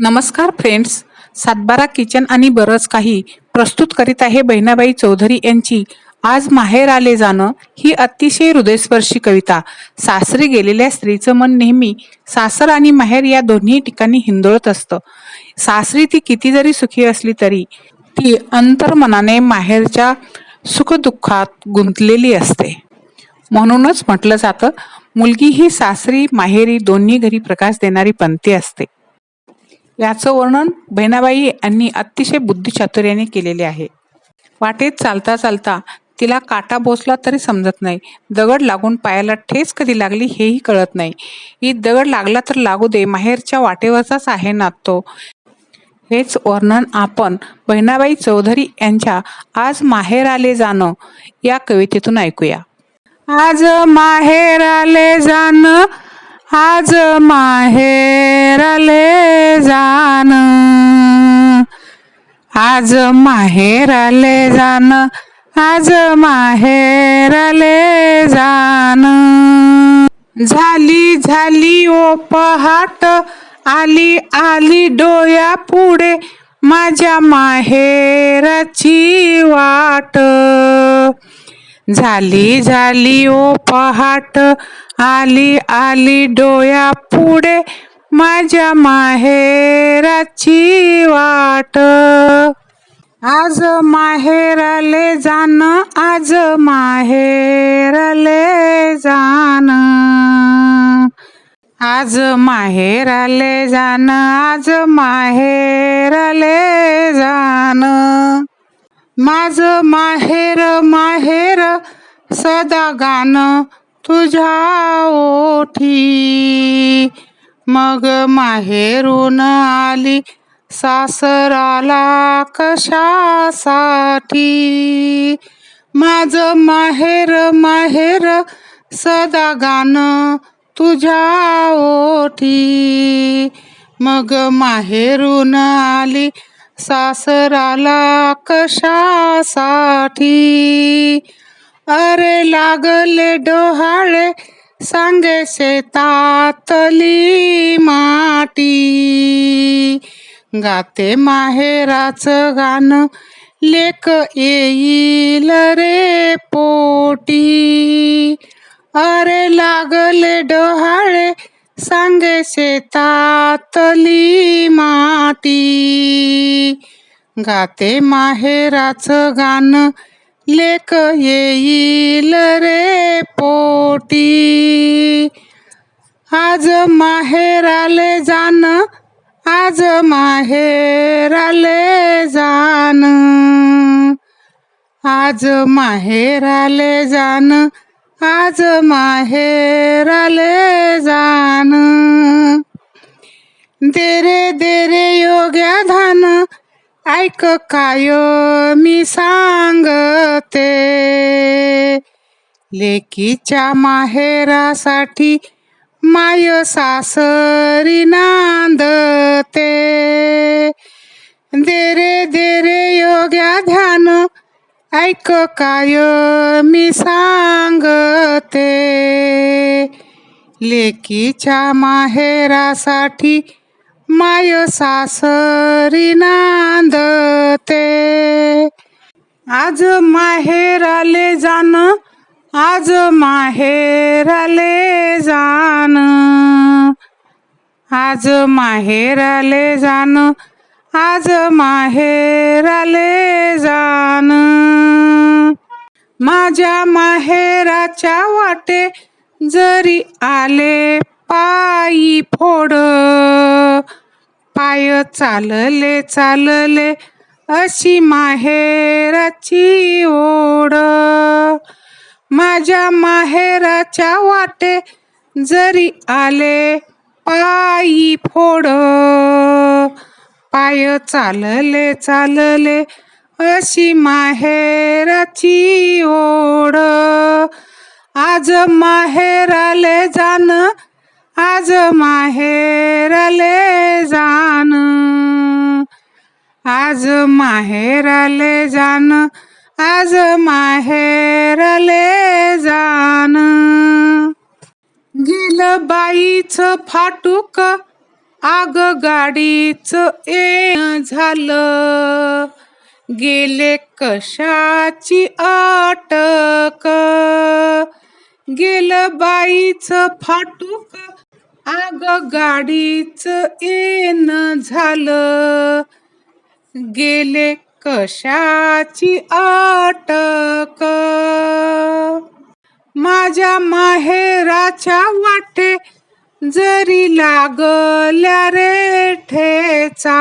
नमस्कार फ्रेंड्स सातबारा किचन आणि बरंच काही प्रस्तुत करीत आहे बहिणाबाई चौधरी यांची. आज माहेर आले जाणं ही अतिशय हृदयस्पर्शी कविता. सासरी गेलेल्या स्त्रीचं मन नेहमी सासर आणि माहेर या दोन्ही ठिकाणी हिंदोळत असतं. सासरी ती किती जरी सुखी असली तरी ती अंतर्मनाने माहेरच्या सुखदुःखात गुंतलेली असते. म्हणूनच म्हटलं जातं मुलगी ही सासरी माहेरी दोन्ही घरी प्रकाश देणारी पंथी असते. याचं वर्णन बहिणाबाई यांनी अतिशय बुद्धिचातुर्याने केलेले आहे. वाटेत चालता चालता तिला काटा बोसला तरी समजत नाही. दगड लागून पायाला ठेच कधी लागली हेही कळत नाही. ही दगड लागला तर लागू दे माहेरच्या वाटेवरचाच आहे ना तो हेच वर्णन आपण बहिणाबाई चौधरी यांच्या आज माहेर आले जाणं या कवितेतून ऐकूया. आज माहेर आले जाणं आज माहेर माहेराले जाण. आज माहेराले जाण. आज माहेर जाण. झाली झाली ओ पहाट आली आली डोया पुढे माझ्या माहेराची वाट. झाली झाली ओ पहाट आली आली डोया पुढे माझ्या माहेराची वाट. आज माहेराले जाण आज माहेराले जाण. आज माहेराले जाण आज माहेराले जाण. माझ माहेर माहेर सदा गाणं तुझ्या ओठी. मग माहेरून आली सासराला कशासाठी? माझ माहेर माहेर सदा गाणं तुझ्या ओठी मग माहेरून आली सासराला कशासाठी? अरे लागले डोहाळे सांगे शेतातली माटी. गाते माहेराचं गाणं लेक येईल रे पोटी. अरे लागले डोहाळे सांगे शेतातली माटी. गाते माहेराचं गाणं लेक येईल रे पोटी. आज माहेराले जान आज माहेराले जान. आज माहेराले जान आज माहेराले जाणं देरे देरे योग्या धान ऐक काय मी सांगते. लेकीच्या माहेरासाठी माय सासरी नांदते. देरे देरे योग्या ध्यान. ऐक काय मी सांगते. लेकीच्या माहेरासाठी माय सासरी नांदते. आज माहेराले जाण आज माहेराले जाण आज माहेराले जाण आज माहेराले जाण माझ्या माहेराच्या वाटे जरी आले पायी फोड पाय चालले चालले? अशी माहेराची ओढ. माझ्या माहेराच्या वाटे जरी आले पायी फोड. पाय चालले चालले अशी माहेराची ओढ. आज माहेराले जाणं आज माहेराले जान आज माहेराले जान आज माहेरले जाण गेल बाईच फाटूक आग गाडीच ए झालं. गेले कशाची अटक गेल बाईच फाटूक आग गाडीच येन झालं. गेले कशाची अटक माझ्या माहेराच्या वाटे जरी लागल्या रे ठेचा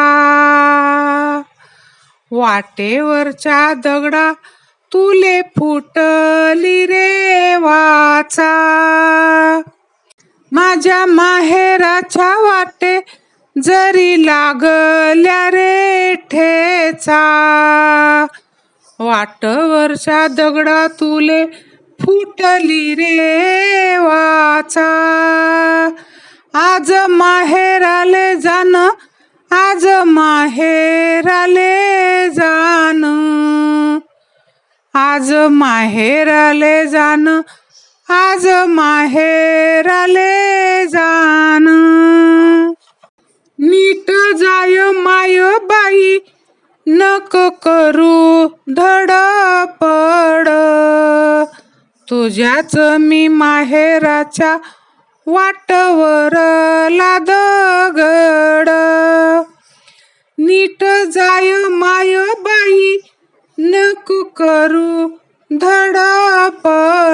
वाटेवरच्या दगडा तुले फुटली रे वाचा माझ्या माहेराच्या वाटे जरी लागल्या रे ठेचा. वाटवरच्या दगडा तुले फुटली रे वाचा. आज माहेराले जाण आज माहेराले जाण. आज माहेराले जाण आज माहेराले जाण. नीट जाय माय बाई नक करू धडपड. तुझ्याच मी माहेराच्या वाटवर गड. नीट जाय माय बाई नक करू धडपड.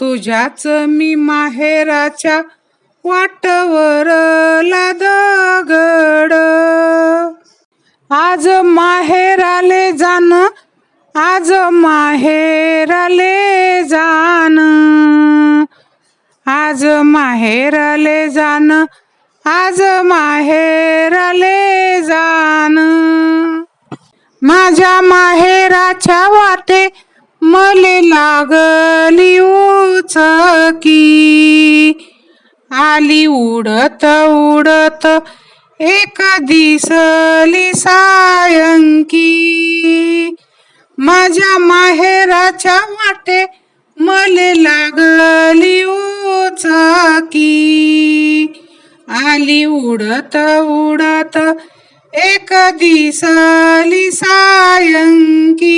तुझ्याच मी माहेराच्या वाटवर दगड आज माहेराले जाण आज माहेराले जाण. आज माहेराले जाण आज माहेराले जाण. माझ्या माहेराच्या वाटे मले लागली उचकी. आली उडत उडत एक दिसली सायंकी. माझ्या माहेराच्या वाटे मले लागली उचकी. आली उडत उडत एक दिसली सायंकी.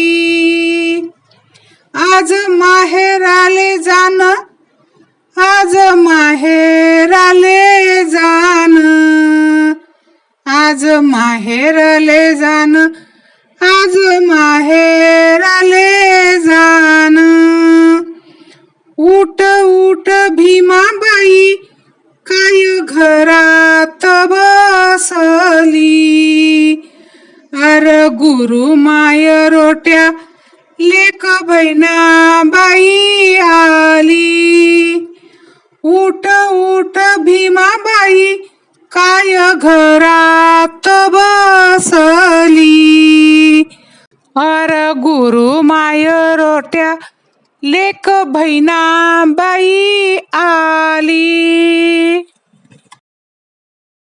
आज माहेराले जाण आज माहेराले जाण. आज माहेराले जाण आज माहेराले जाण. उठ उठ भीमाबाई काय घरात बसली? अर गुरु माय रोट्या लेक भैना बाई आली. उठ उठ भीमाबाई काय घरात बसली? अर गुरु माय रोट्या लेक भैना बाई आली.